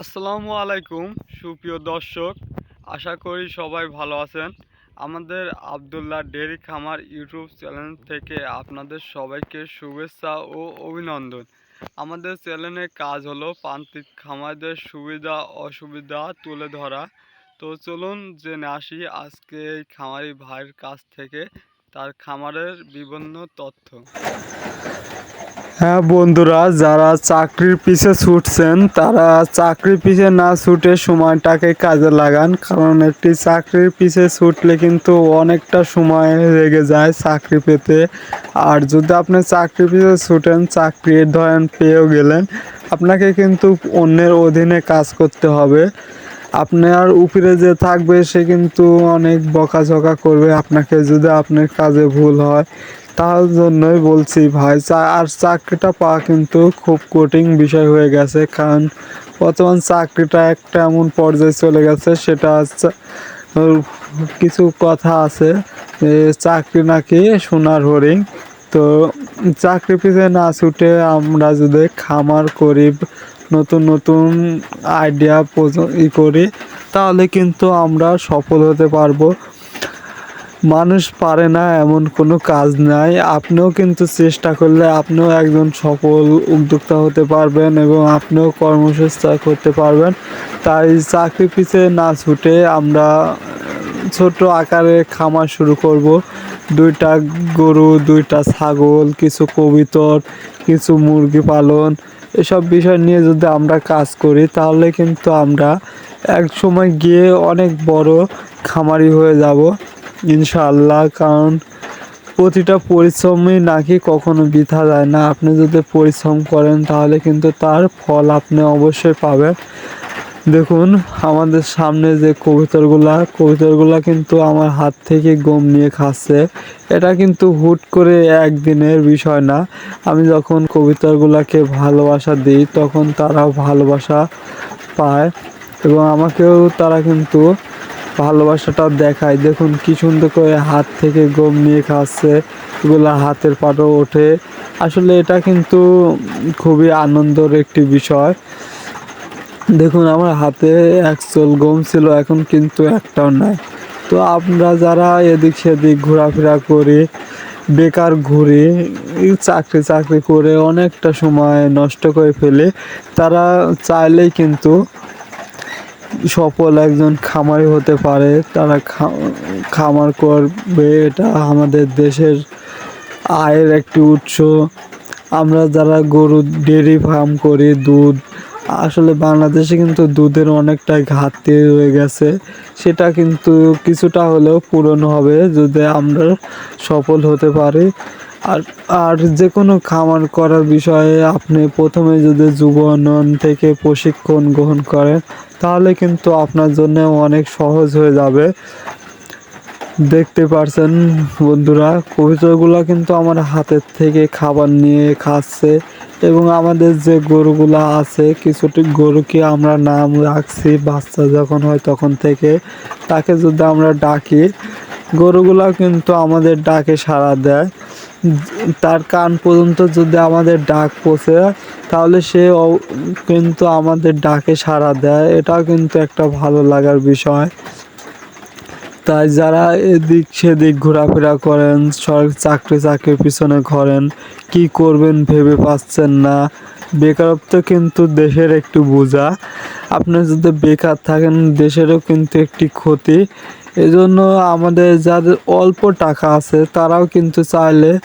আসসালামু আলাইকুম, সুপ্রিয় দর্শক। আশা করি সবাই ভালো আছেন। আমাদের আবদুল্লাহ ডেরি খামার ইউটিউব চ্যানেল থেকে আপনাদের সবাইকে শুভেচ্ছা ও অভিনন্দন। আমাদের চ্যানেলের কাজ হলো প্রান্তিক খামারদের সুবিধা, অসুবিধা তুলে ধরা। তো চলুন জেনে আসি আজকে এই খামারি ভাইয়ের কাছ থেকে তার খামারের বিভিন্ন তথ্য। হ্যাঁ বন্ধুরা, যারা চাকরির পিছে ছুটছেন, তারা চাকরির পিছে না ছুটে সময়টাকে কাজে লাগান। কারণ একটি চাকরির পিছে ছুটলে কিন্তু অনেকটা সময় লেগে যায় চাকরি পেতে। আর যদি আপনি চাকরির পিছে ছুটেন চাকরি ধরেন পেয়েও গেলেন, আপনাকে কিন্তু অন্যের অধীনে কাজ করতে হবে। আপনার উপরে যে থাকবে, সে কিন্তু অনেক বকাঝকা করবে। আপনাকে যদি আপনার কাজে ভুল হয় তার জন্যই বলছি ভাই আর চাকরিটা পাওয়া কিন্তু খুব কঠিন বিষয় হয়ে গেছে, কারণ বর্তমান চাকরিটা একটা এমন পর্যায়ে চলে গেছে, সেটা কিছু কথা আছে চাকরি নাকি সোনার হরিণ। তো চাকরি পিছনে না ছুটে আমরা যদি খামার করি, নতুন নতুন আইডিয়া ই করি, তাহলে কিন্তু আমরা সফল হতে পারব। মানুষ পারে না, এমন কোনো কাজ নাই। আপনিও কিন্তু চেষ্টা করলে আপনিও একজন সফল উদ্যোক্তা হতে পারবেন এবং আপনিও কর্মসংস্থা করতে পারবেন। তাই চাকরি পিছে না ছুটে আমরা ছোট আকারে খামার শুরু করব। দুইটা গরু, দুইটা ছাগল, কিছু কবিতর, কিছু মুরগি পালন, এসব বিষয় নিয়ে যদি আমরা কাজ করি, তাহলে কিন্তু আমরা এক সময় গিয়ে অনেক বড় খামারি হয়ে যাব। ইনশাআল্লাহ, কারণ প্রতিটা পরিশ্রমই নাকি কখনো বৃথা যায় না। আপনি যদি পরিশ্রম করেন, তাহলে কিন্তু তার ফল আপনি অবশ্যই পাবেন। দেখুন, আমাদের সামনে যে কবুতরগুলা কবুতরগুলা কিন্তু আমার হাত থেকে গম নিয়ে খাচ্ছে। এটা কিন্তু হুট করে একদিনের বিষয় না। আমি যখন কবুতরগুলাকে ভালোবাসা দিই, তখন তারাও ভালোবাসা পায় এবং আমাকেও তারা কিন্তু ভালোবাসাটা দেখায়। দেখুন কি সুন্দর করে হাত থেকে গম নিয়ে খাচ্ছে। এগুলো হাতের পাটও ওঠে। আসলে এটা কিন্তু খুবই আনন্দের একটি বিষয়। দেখুন, আমার হাতে এক চোল গম ছিল, এখন কিন্তু একটাও নাই। তো আমরা যারা এদিক সেদিক ঘোরাফেরা করি, বেকার ঘুরি, চাকরি চাকরি করে অনেকটা সময় নষ্ট করে ফেলে, তারা চাইলেই কিন্তু সফল একজন খামারি হতে পারে, তারা খামার করবে, এটা আমাদের দেশের আয়ের একটি উৎস। আমরা যারা গরু ডেয়ারি ফার্ম করি, দুধ, আসলে বাংলাদেশে কিন্তু দুধের অনেকটা ঘাটতি রয়ে গেছে। সেটা কিন্তু কিছুটা হলেও পূরণ হবে যদি আমরা সফল হতে পারি। আর আর যে কোনো খামার করার বিষয়ে আপনি প্রথমে যদি যুব উন্নয়ন থেকে প্রশিক্ষণ গ্রহণ করেন, তাহলে কিন্তু আপনার জন্য অনেক সহজ হয়ে যাবে। দেখতে পারছেন বন্ধুরা কবুতরগুলো কিন্তু আমার হাতের থেকে খাবার নিয়ে খাচ্ছে এবং আমাদের যে গরুগুলো আছে, কিছুটি গরুকে আমরা নাম রাখছি বাচ্চা যখন হয় তখন থেকে তাকে যদি আমরা ডাকি, গরুগুলা কিন্তু আমাদের ডাকে সাড়া দেয়। তার কান পর্যন্ত যদি আমাদের ডাক পৌঁছে, তাহলে সে কিন্তু আমাদের ডাকে সাড়া দেয়। এটাও কিন্তু একটা ভালো লাগার বিষয়। তাই যারা এদিক সেদিক ঘোরাফেরা করেন সরকারি চাকরি চাকরির পিছনে ঘোরেন, কি করবেন ভেবে পাচ্ছেন না। বেকারত্ব কিন্তু দেশের একটু বোঝা। আপনি যদি বেকার থাকেন, দেশেরও কিন্তু একটি ক্ষতি। এজন্য আমাদের যাদের অল্প টাকা আছে, তারাও কিন্তু চাইলে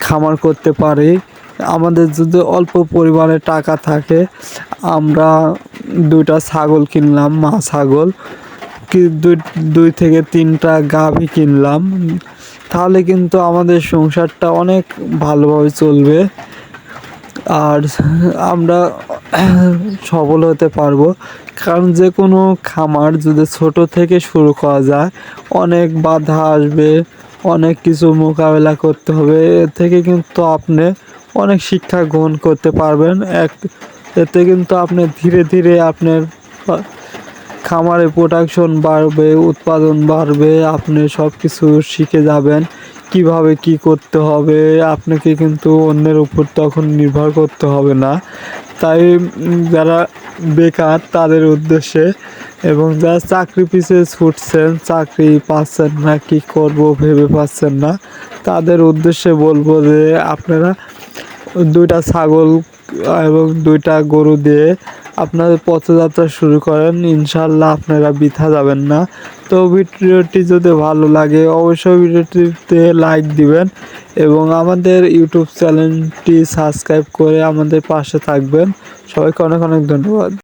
খামার করতে পারে। আমাদের যদি অল্প পরিমাণে টাকা থাকে, আমরা দুইটা ছাগল কিনলাম, মা ছাগল। কি দুই দুই থেকে তিনটা গাভী কিনলাম। তাহলে কিন্তু আমাদের সংসারটা অনেক ভালোভাবে চলবে। আর আমরা সফল হতে পারব। কারণ যে কোনো খামার যদি ছোট থেকে শুরু করা যায়, অনেক বাধা আসবে, অনেক কিছু মোকাবেলা করতে হবে। এর থেকে কিন্তু আপনি অনেক শিক্ষা গ্রহণ করতে পারবেন। এক এতে কিন্তু আপনি ধীরে ধীরে আপনার খামারে প্রোডাকশন বাড়বে, উৎপাদন বাড়বে, আপনি সব কিছু শিখে যাবেন। কীভাবে কি করতে হবে, আপনাকে কিন্তু অন্যের উপর তখন নির্ভর করতে হবে না। তাই যারা বেকার তাদের উদ্দেশ্যে এবং যারা চাকরি পিছে ছুটছেন, চাকরি পাচ্ছেন না, কি করব ভেবে পাচ্ছেন না, তাদের উদ্দেশ্যে বলব যে আপনারা দুইটা ছাগল এবং দুইটা গরু দিয়ে আপনাদের পথযাত্রা শুরু করেন ইনশাল্লাহ আপনারা বৃথা যাবেন না। তো ভিডিওটি যদি ভালো লাগে, অবশ্যই ভিডিওটিতে লাইক দিবেন এবং আমাদের ইউটিউব চ্যানেলটি সাবস্ক্রাইব করে আমাদের পাশে থাকবেন। সবাইকে অনেক অনেক ধন্যবাদ।